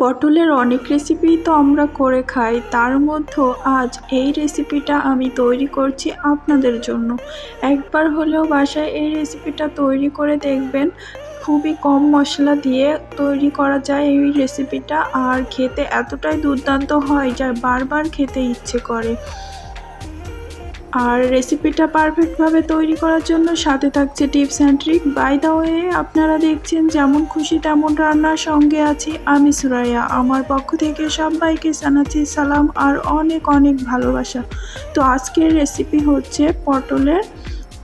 পটলের অনেক রেসিপি তো আমরা করে খাই, তার মধ্যেও আজ এই রেসিপিটা আমি তৈরি করছি আপনাদের জন্য। একবার হলেও বাসায় এই রেসিপিটা তৈরি করে দেখবেন, খুবই কম মশলা দিয়ে তৈরি করা যায় এই রেসিপিটা আর খেতে এতটাই দুর্দান্ত হয় যা বারবার খেতে ইচ্ছে করে। আর রেসিপিটা পারফেক্টভাবে তৈরি করার জন্য সাথে থাকছে tips and trick by the way আপনারা দেখছেন যেমন খুশি তেমন রান্নার সঙ্গে আছি আমি সুরাইয়া। আমার পক্ষ থেকে সবাইকে জানাচ্ছি সালাম আর অনেক অনেক ভালোবাসা। তো আজকের রেসিপি হচ্ছে পটলের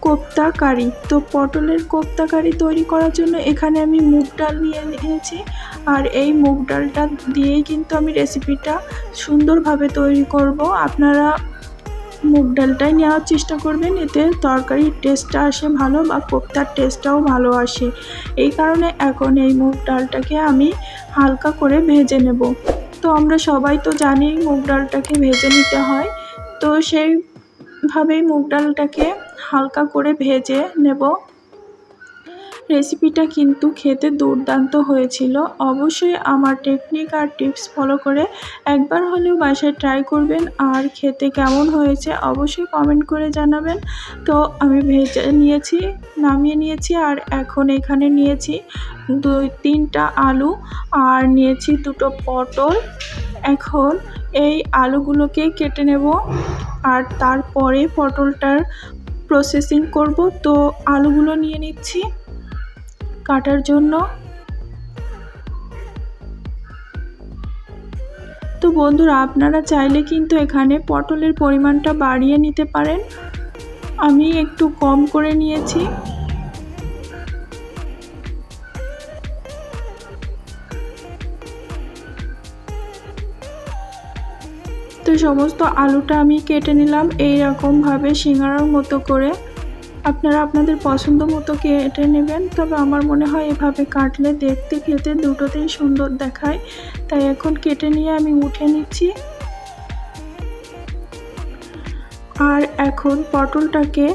কোপ্তা কারি। তো পটলের কোপ্তা কারি তৈরি করার জন্য এখানে আমি মুগ ডাল নিয়ে নিয়েছি। আর এই মুগ ডালটা দিয়েই কিন্তু আমি রেসিপিটা সুন্দরভাবে তৈরি করব। আপনারা মুগ ডালটাই নেওয়ার চেষ্টা করবেন, এতে তরকারির টেস্টটা আসে ভালো বা কোপ্তার টেস্টটাও ভালো আসে। এই কারণে এখন এই মুগ ডালটাকে আমি হালকা করে ভেজে নেব। তো আমরা সবাই তো জানি মুগ ডালটাকে ভেজে নিতে হয়, তো সেইভাবেই মুগ ডালটাকে হালকা করে ভেজে নেব। রেসিপিটা কিন্তু খেতে দুর্দান্ত হয়েছিল। অবশ্যই আমার টেকনিক আর টিপস ফলো করে একবার হলেও বাসায় ট্রাই করবেন। আর খেতে কেমন হয়েছে অবশ্যই কমেন্ট করে জানাবেন। তো আমি ভেজে নিয়েছি, নামিয়ে নিয়েছি আর এখন এখানে নিয়েছি দুই, তিনটা আলু। আর নিয়েছি দুটো পটল। এখন এই আলুগুলোকে কেটে নেব। আর তারপরে পটলটার প্রসেসিং করব। তো আলুগুলো নিয়ে নিচ্ছি। কাটার জন্য। তো বন্ধুরা, আপনারা চাইলে কিন্তু এখানে পটলের পরিমাণটা বাড়িয়ে নিতে পারেন। আমি একটু কম করে নিয়েছি। তো সমস্ত আলুটা আমি কেটে নিলাম এই রকমভাবে সিঙ্গারার মতো করে। আপনারা আপনাদের পছন্দ মতো কেটে নেবেন, তবে আমার মনে হয় এভাবে কাটলে দেখতে খেতে দুটোতেই সুন্দর দেখায়। তাই এখন কেটে নিয়ে আমি উঠে নিচ্ছি। আর এখন পটলটাকে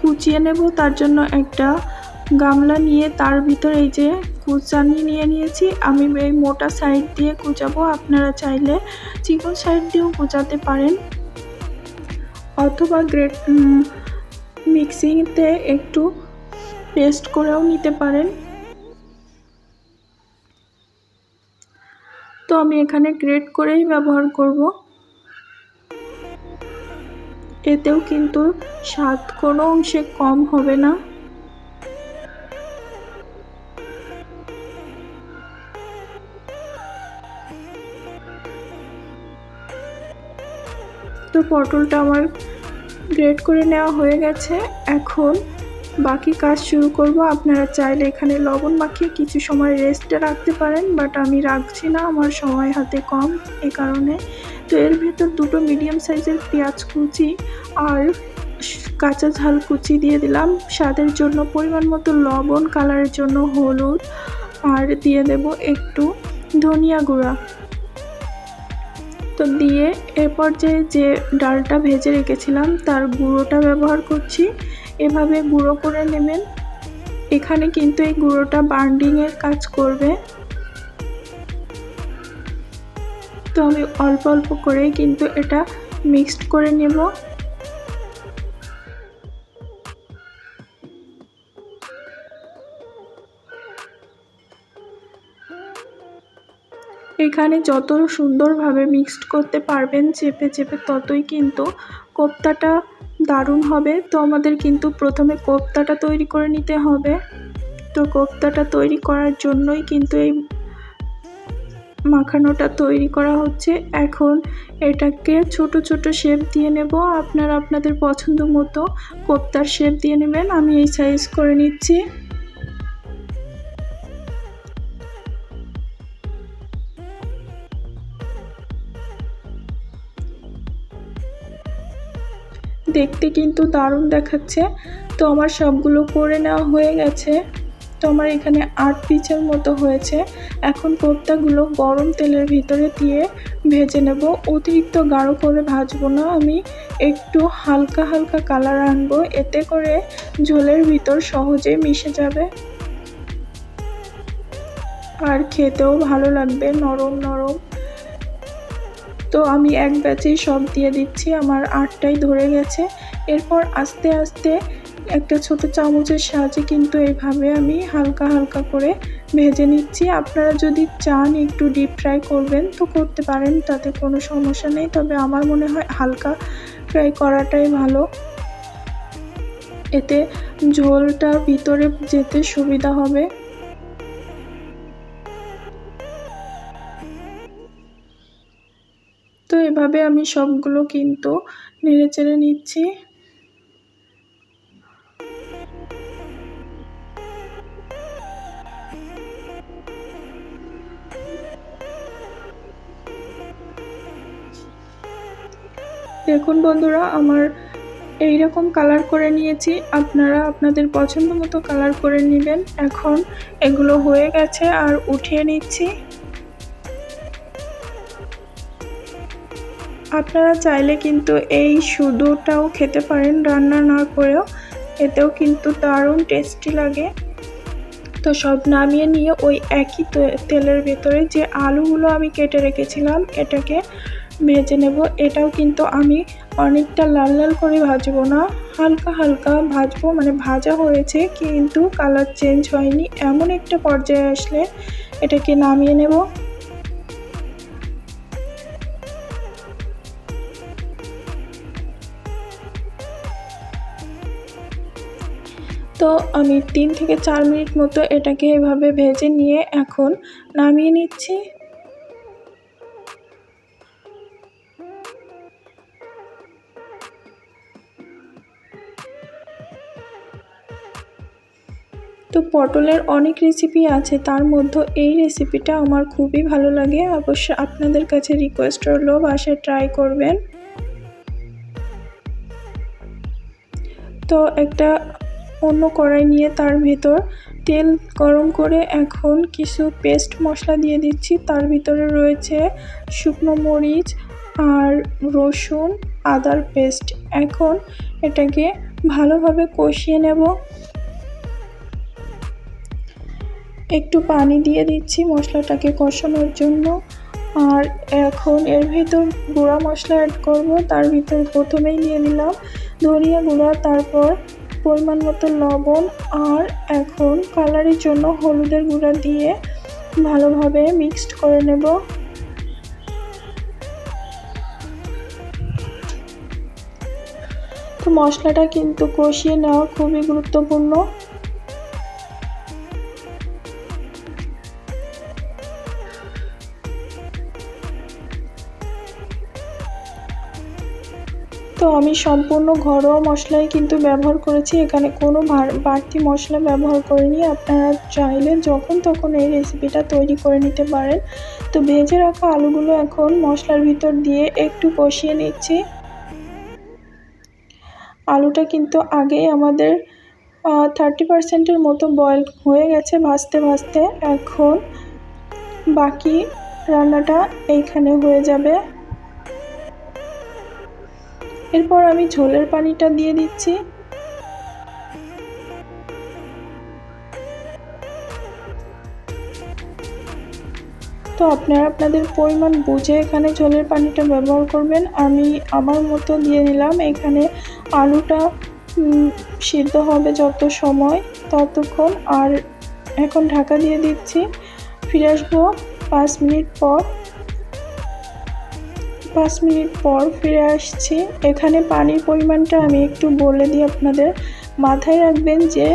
কুচিয়ে নেব, তার জন্য একটা গামলা নিয়ে তার ভিতর এই যে কুচানি নিয়ে নিয়েছি। আমি এই মোটা সাইড দিয়ে কুচাবো, আপনারা চাইলে চিকন সাইড দিয়েও কুচাতে পারেন। অথবা গ্রেট মিক্সিতে একটু পেস্ট করেও নিতে পারেন। তো আমি এখানে গ্রেট করেই ব্যবহার করব। এতেও কিন্তু স্বাদ কোনো অংশে কম হবে না। তো পটলটা আমার গ্রেড করে নেওয়া হয়ে গেছে। এখন বাকি কাজ শুরু করব। আপনারা চাইলে এখানে লবণ মাখিয়ে কিছু সময় রেস্টে রাখতে পারেন বাট আমি রাখছি না, আমার সময় হাতে কম এ কারণে। তো এর ভেতর দুটো মিডিয়াম সাইজের পেঁয়াজ কুচি আর কাঁচা ঝাল কুচি দিয়ে দিলাম। স্বাদের জন্য, পরিমাণ মতো লবণ কালারের জন্য হলুদ, আর দিয়ে দেব একটু ধনিয়া গুঁড়া। তো দিয়ে এরপর যে যে ডালটা ভেজে রেখেছিলাম, তার গুঁড়োটা ব্যবহার করছি। এভাবে গুঁড়ো করে নেবেন। এখানে কিন্তু এই গুঁড়োটা বান্ডিংয়ের কাজ করবে। তো আমি অল্প অল্প করে কিন্তু এটা মিক্সড করে নেব। এখানে যত সুন্দরভাবে মিক্সড করতে পারবেন চেপে চেপে ততই কিন্তু কোপ্তাটা দারুণ হবে। তো আমাদের কিন্তু প্রথমে কোপ্তাটা তৈরি করে নিতে হবে। তো কোপ্তাটা তৈরি করার জন্যই কিন্তু এই মাখানোটা তৈরি করা হচ্ছে। এখন এটাকে ছোট ছোট শেপ দিয়ে নেব। আপনারা আপনাদের পছন্দ মতো কোপ্তার শেপ দিয়ে নেবেন। আমি এই সাইজ করে নিচ্ছি। দেখতে কিন্তু দারুণ দেখাচ্ছে। তো আমার সবগুলো করে নেওয়া হয়ে গেছে। তো আমার এখানে আট পিচের মতো হয়েছে। এখন কোপ্তাগুলো গরম তেলের ভিতরে দিয়ে ভেজে নেব। অতিরিক্ত গাঢ় করে ভাজবো না আমি। একটু হালকা হালকা কালার আনব। এতে করে ঝোলের ভিতর সহজে মিশে যাবে। আর খেতেও ভালো লাগবে। নরম নরম। তো আমি এক ব্যাচেই সব দিয়ে দিচ্ছি, আমার আটটাই ধরে গেছে। এরপর আস্তে আস্তে একটা ছোট চামচের সাহায্যে কিন্তু এইভাবে আমি হালকা হালকা করে ভেজে নিচ্ছি। আপনারা যদি চান একটু ডিপ ফ্রাই করবেন, তো করতে পারেন, তাতে কোনো সমস্যা নেই। তবে আমার মনে হয় হালকা ফ্রাই করাটাই ভালো। এতে ঝোলটা ভিতরে যেতে সুবিধা হবে। এভাবে আমি সবগুলো কিন্তু নেড়ে চেড়ে নিচ্ছি। দেখুন বন্ধুরা, আমার এই রকম কালার করে নিয়েছি। আপনারা আপনাদের পছন্দ মতো কালার করে নেবেন। এখন এগুলো হয়ে গেছে আর উঠিয়ে নিচ্ছি। আপনারা চাইলে কিন্তু এই শুধুটাও খেতে পারেন, রান্না না করেও। এতেও কিন্তু দারুণ টেস্টি লাগে। তো সব নামিয়ে নিয়ে ওই একই তেলের ভেতরে যে আলুগুলো আমি কেটে রেখেছিলাম, এটাকে ভেজে নেব। এটাও কিন্তু আমি অনেকটা লাল লাল করে ভাজবো না, হালকা হালকা ভাজবো। মানে ভাজা হয়েছে, কিন্তু কালার চেঞ্জ হয়নি। এমন একটা পর্যায়ে আসলে এটাকে নামিয়ে নেব। তো আমি তিন থেকে চার মিনিট মতো এটাকে এভাবে ভেজে নিয়ে এখন নামিয়ে নিচ্ছি। তো পটলের অনেক রেসিপি আছে, তার মধ্যে এই রেসিপিটা আমার খুবই ভালো লাগে। অবশ্য আপনাদের কাছে রিকোয়েস্ট হলো বাসায় ট্রাই করবেন। তো একটা অন্য কড়াই নিয়ে তার ভেতর তেল গরম করে এখন কিছু পেস্ট মশলা দিয়ে দিচ্ছি। তার ভিতরে রয়েছে শুকনো মরিচ আর রসুন আদার পেস্ট। এখন এটাকে ভালোভাবে কষিয়ে নেব। একটু পানি দিয়ে দিচ্ছি মশলাটাকে কষানোর জন্য। আর এখন এর ভিতর গুঁড়া মশলা অ্যাড করব। তার ভিতর প্রথমেই দিয়ে দিলাম ধনিয়া গুঁড়া, তারপর পরিমাণ মতো লবণ আর এখন কালারের জন্য হলুদের গুঁড়া দিয়ে ভালোভাবে মিক্সড করে নেব। তো মশলাটা কিন্তু কষিয়ে নেওয়া খুবই গুরুত্বপূর্ণ। তো আমি সম্পূর্ণ ঘরোয়া মশলাই কিন্তু ব্যবহার করেছি। এখানে কোনো বাড়তি মশলা ব্যবহার করিনি। আপনারা চাইলে যখন তখন এই রেসিপিটা তৈরি করে নিতে পারেন। তো ভেজে রাখা আলুগুলো এখন মশলার ভিতর দিয়ে একটু কষিয়ে নিচ্ছি। আলুটা কিন্তু আগেই আমাদের থার্টি পার্সেন্টের মতো বয়েল হয়ে গেছে ভাজতে ভাজতে। এখন বাকি রান্নাটা এইখানে হয়ে যাবে। এরপর আমি ঝোলের পানিটা দিয়ে দিচ্ছি। তো আপনারা আপনাদের পরিমাণ বুঝে এখানে ঝোলের পানিটা ব্যবহার করবেন। আমি আমার মতো দিয়ে নিলাম। এখানে আলুটা সিদ্ধ হবে যত সময় ততক্ষণ। আর এখন ঢাকা দিয়ে দিচ্ছি। ফিরে আসব পাঁচ মিনিট পর। পাঁচ মিনিট পর ফিরে আসছি। এখানে পানির পরিমাণটা আমি একটু বলে দিই আপনাদের। মাথায় রাখবেন যে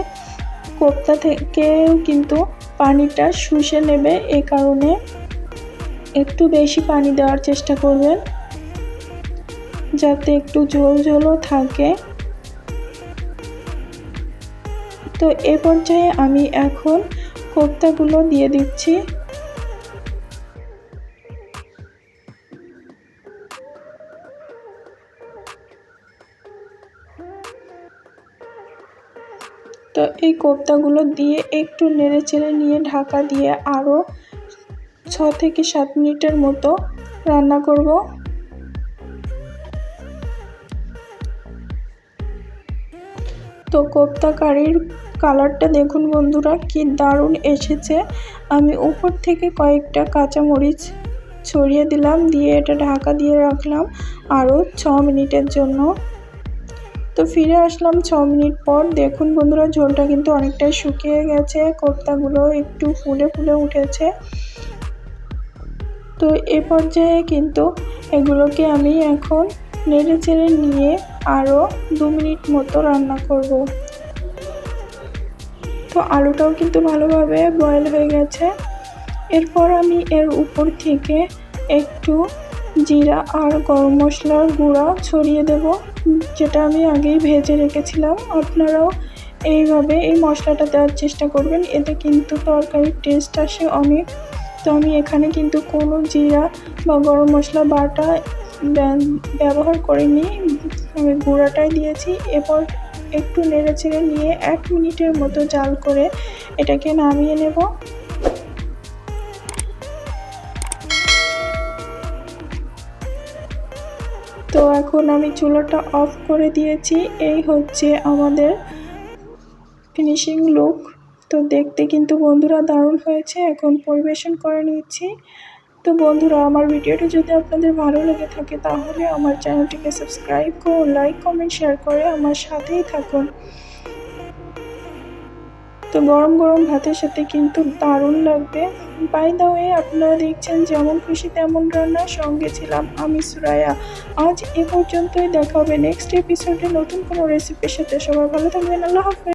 কোপ্তা থেকেও কিন্তু পানিটা শুষে নেবে, এ কারণে একটু বেশি পানি দেওয়ার চেষ্টা করবেন। যাতে একটু ঝোল ঝোলও থাকে। তো এ পর্যায়ে আমি এখন কোপ্তাগুলো দিয়ে দিচ্ছি। তো এই কোপ্তাগুলো দিয়ে একটু নেড়ে চেড়ে নিয়ে ঢাকা দিয়ে আরও ছ থেকে সাত মিনিটের মতো রান্না করব। তো কোপ্তা কারির কালারটা দেখুন বন্ধুরা, কি দারুণ এসেছে। আমি উপর থেকে কয়েকটা কাঁচামরিচ ছড়িয়ে দিলাম, দিয়ে এটা ঢাকা দিয়ে রাখলাম আরও ছ মিনিটের জন্য। তো ফিরে আসলাম ছ মিনিট পর। দেখুন বন্ধুরা, ঝোলটা কিন্তু অনেকটাই শুকিয়ে গেছে, কোপ্তাগুলো একটু ফুলে ফুলে উঠেছে। তো এ পর্যায়ে কিন্তু এগুলোকে আমি এখন নেড়ে চেড়ে নিয়ে আরও দু মিনিট মতো রান্না করব। তো আলুটাও কিন্তু ভালোভাবে বয়েল হয়ে গেছে। এরপর আমি এর উপর থেকে একটু জিরা আর গরম মশলার গুঁড়া ছড়িয়ে দেব, যেটা আমি আগেই ভেজে রেখেছিলাম। আপনারাও এইভাবে এই মশলাটা দেওয়ার চেষ্টা করবেন, এতে কিন্তু তরকারির টেস্ট আসে অনেক। তো আমি এখানে কিন্তু কোনো জিরা বা গরম মশলা বাটা ব্যবহার করিনি। আমি গুঁড়াটাই দিয়েছি, এরপর একটু নেড়ে চেড়ে নিয়ে এক মিনিটের মতো জাল করে এটাকে নামিয়ে নেব। তো এখন আমি চুলাটা অফ করে দিয়েছি। এই হচ্ছে আমাদের ফিনিশিং লুক তো দেখতে কিন্তু বন্ধুরা দারুণ হয়েছে। এখন পরিবেশন করে নিচ্ছি। তো বন্ধুরা, আমার ভিডিওটি যদি আপনাদের ভালো লেগে থাকে, তাহলে আমার চ্যানেলটিকে সাবস্ক্রাইব করুন লাইক কমেন্ট শেয়ার করে আমার সাথেই থাকুন। তো গরম গরম ভাতের সাথে কিন্তু দারুণ লাগবে। বাই দা ওয়ে আপনারা দেখছেন যেমন খুশি তেমন রান্নার সঙ্গে ছিলাম আমি সুরায়া আজ এ পর্যন্তই, দেখা হবে নেক্সট এপিসোডে নতুন কোনো রেসিপির সাথে। সবাই ভালো থাকবেন, আল্লাহ হাফেজ।